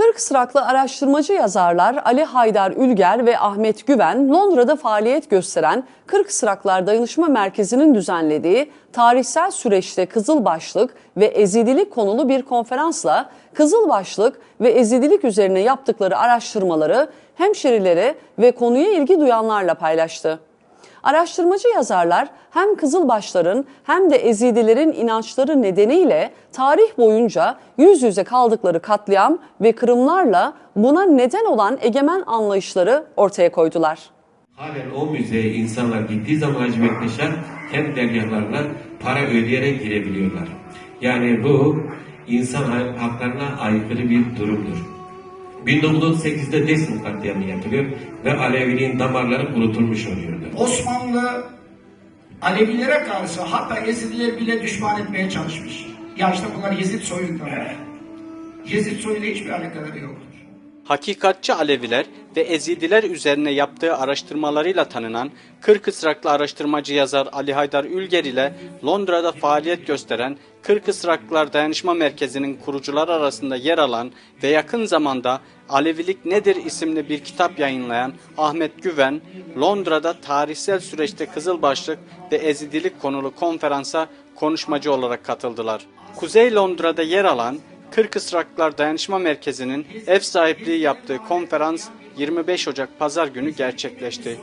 40 sıraklı araştırmacı yazarlar Ali Haydar Ülger ve Ahmet Güven Londra'da faaliyet gösteren 40 Sıraklar Dayanışma Merkezi'nin düzenlediği tarihsel süreçte Kızılbaşlık ve Ezidilik konulu bir konferansla Kızılbaşlık ve Ezidilik üzerine yaptıkları araştırmaları hemşerilere ve konuya ilgi duyanlarla paylaştı. Araştırmacı yazarlar hem Kızılbaşların hem de Ezidilerin inançları nedeniyle tarih boyunca yüz yüze kaldıkları katliam ve kırımlarla buna neden olan egemen anlayışları ortaya koydular. Halen o müzeye insanlar gittiği zaman Hacı Bektaş'a kent dergahlarına para ödeyerek girebiliyorlar. Yani bu insan haklarına aykırı bir durumdur. 1938'de Destin katliamı yapılıyor ve Aleviliğin damarları kurutulmuş oluyordu. Osmanlı Alevilere karşı hatta Yezidileri bile düşman etmeye çalışmış. Ya işte bunlar Yezid soyundan. Yezid soyuyla hiçbir alakaları yoktur. Hakikatçi Aleviler ve Ezidiler üzerine yaptığı araştırmalarıyla tanınan Kırk Israklı araştırmacı yazar Ali Haydar Ülger ile Londra'da faaliyet gösteren Kırk Israklılar Dayanışma Merkezi'nin kurucuları arasında yer alan ve yakın zamanda Alevilik Nedir isimli bir kitap yayınlayan Ahmet Güven, Londra'da tarihsel süreçte Kızılbaşlık ve Ezidilik konulu konferansa konuşmacı olarak katıldılar. Kuzey Londra'da yer alan Kırk Israklılar Dayanışma Merkezi'nin ev sahipliği yaptığı konferans 25 Ocak Pazar günü gerçekleşti.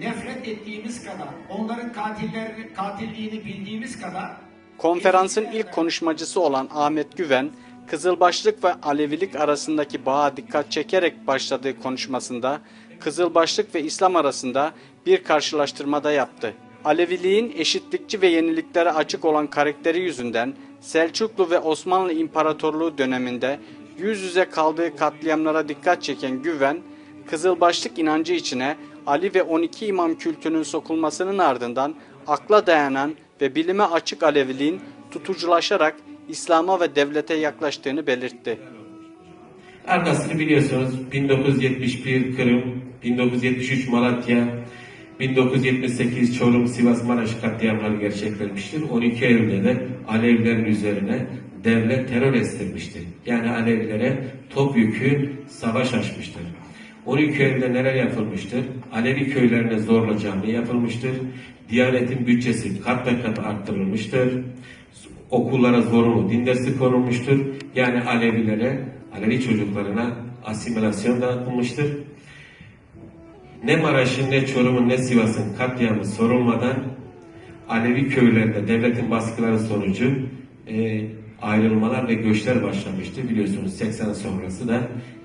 Nefret ettiğimiz kadar, onların katillerini, katilliğini bildiğimiz kadar Konferansın ilk konuşmacısı olan Ahmet Güven, Kızılbaşlık ve Alevilik arasındaki bağa dikkat çekerek başladığı konuşmasında Kızılbaşlık ve İslam arasında bir karşılaştırmada yaptı. Aleviliğin eşitlikçi ve yeniliklere açık olan karakteri yüzünden Selçuklu ve Osmanlı İmparatorluğu döneminde yüz yüze kaldığı katliamlara dikkat çeken Güven, Kızılbaşlık inancı içine Ali ve 12 imam kültünün sokulmasının ardından akla dayanan ve bilime açık Aleviliğin tutuculaşarak İslam'a ve devlete yaklaştığını belirtti. Arkasını biliyorsunuz 1971 Kırım, 1973 Malatya, 1978 Çorum, Sivas, Maraş katliamları gerçekleşmiştir. 12 Eylül'de de Alevilerin üzerine devlet terör estirmiştir. Yani Alevilere topyekün savaş açmıştır. 12 Eylül'de neler yapılmıştır? Alevi köylerine zorla cami yapılmıştır. Diyanetin bütçesi kat be kat arttırılmıştır. Okullara zorunlu din dersi konulmuştur. Yani Alevilere, Alevi çocuklarına asimilasyon dağıtılmıştır. Ne Maraş'ın, ne Çorum'un, ne Sivas'ın katliamı sorulmadan Alevi köylerinde devletin baskıları sonucu e, ayrılmalar ve göçler başlamıştı. Biliyorsunuz 80 sonrası da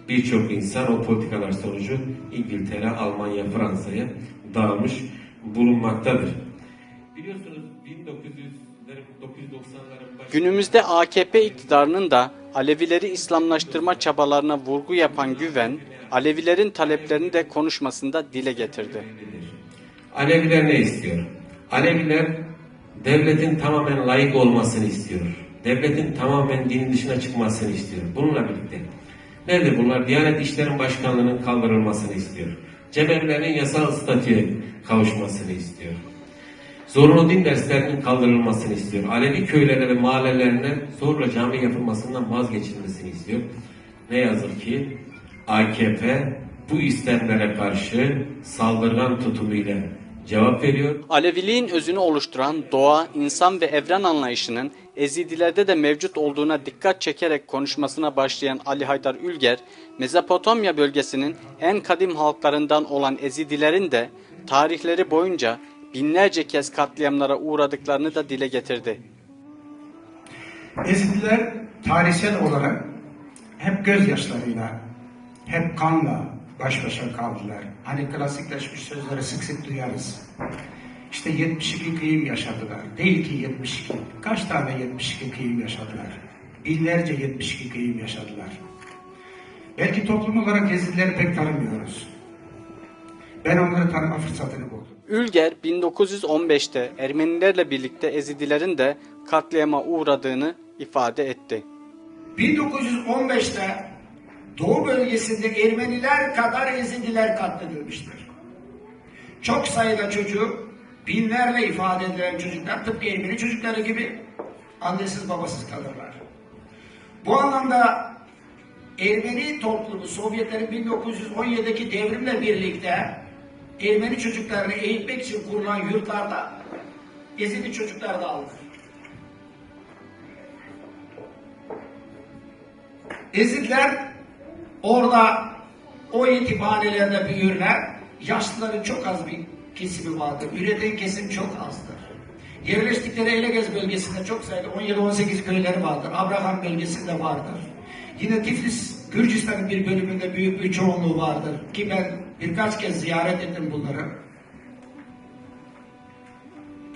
birçok insan o politikalar sonucu İngiltere, Almanya, Fransa'ya dağılmış bulunmaktadır. Biliyorsunuz 1900'lerin 990'ların başı... Günümüzde AKP iktidarının da Alevileri İslamlaştırma çabalarına vurgu yapan Güven, Alevilerin taleplerini de konuşmasında dile getirdi. Aleviler ne istiyor? Aleviler devletin tamamen layık olmasını istiyor. Devletin tamamen dinin dışına çıkmasını istiyor. Bununla birlikte. Nedir bunlar? Diyanet İşleri Başkanlığı'nın kaldırılmasını istiyor. Cemevlerin yasal statüye kavuşmasını istiyor. Zorunlu din derslerinin kaldırılmasını istiyor. Alevi köylerine ve mahallelerine zorla cami yapılmasından vazgeçilmesini istiyor. Ne yazık ki AKP bu istemlere karşı saldırgan tutumuyla cevap veriyor. Aleviliğin özünü oluşturan doğa, insan ve evren anlayışının Ezidilerde de mevcut olduğuna dikkat çekerek konuşmasına başlayan Ali Haydar Ülger, Mezopotamya bölgesinin en kadim halklarından olan Ezidilerin de tarihleri boyunca binlerce kez katliamlara uğradıklarını da dile getirdi. Ezidiler tarihsel olarak hep gözyaşlarıyla, hep kanla baş başa kaldılar. Hani klasikleşmiş sözleri sık sık duyarız. İşte 72 kıyım yaşadılar. Değil ki 72. Kaç tane 72 kıyım yaşadılar? Binlerce 72 kıyım yaşadılar. Belki toplum olarak Ezidileri pek tanımıyoruz. Ben onları tanıma fırsatını buldum. Ülger 1915'te Ermenilerle birlikte Ezidilerin de katliama uğradığını ifade etti. 1915'te Doğu bölgesinde Ermeniler kadar Ezidiler katledilmiştir. Çok sayıda çocuk, binlerle ifade edilen çocuklar tıpkı Ermeni çocukları gibi annesiz babasız kalırlar. Bu anlamda Ermeni toplumu Sovyetlerin 1917'deki devrimle birlikte Ermeni çocuklarını eğitmek için kurulan yurtlarda Ezidi çocuklar da aldı. Ezidler orada o yetimhanelerde büyürler. Yaşlıların çok az bir kesimi vardır. Üreten kesim çok azdır. Yerleştikleri Elegez bölgesinde çok sayıda 17-18 köyleri vardır. Abraham bölgesinde vardır. Yine Tiflis, Gürcistan'ın bir bölümünde büyük bir çoğunluğu vardır. Ki ben birkaç kez ziyaret ettim bunları.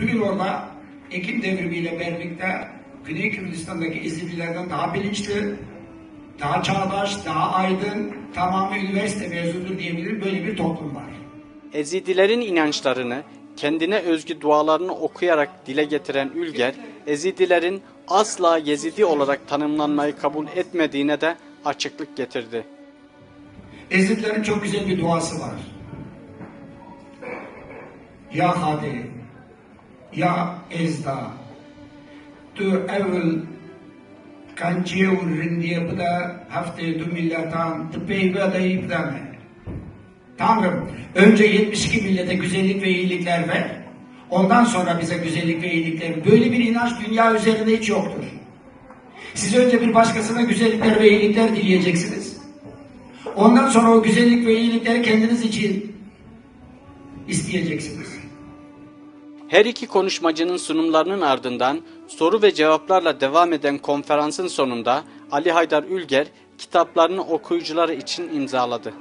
Bugün orada Ekim devrimiyle birlikte Güney Kürdistan'daki Ezidilerden daha bilinçli, daha çağdaş, daha aydın, tamamı üniversite mezunudur diyebilirim böyle bir toplum var. Ezidilerin inançlarını, kendine özgü dualarını okuyarak dile getiren Ülger, Ezidilerin asla Yezidi olarak tanımlanmayı kabul etmediğine de açıklık getirdi. Ezidlerin çok güzel bir duası var. Ya Hadi, Ya Ezda, tu evvel diye bu da haftaya du milletan tıpeybe adayıp deme. Tanrım, önce 72 millete güzellik ve iyilikler ver. Ondan sonra bize güzellik ve iyilikler. Böyle bir inanç dünya üzerinde hiç yoktur. Siz önce bir başkasına güzellikler ve iyilikler dileyeceksiniz. Ondan sonra o güzellik ve iyilikleri kendiniz için isteyeceksiniz. Her iki konuşmacının sunumlarının ardından soru ve cevaplarla devam eden konferansın sonunda Ali Haydar Ülger kitaplarını okuyucuları için imzaladı.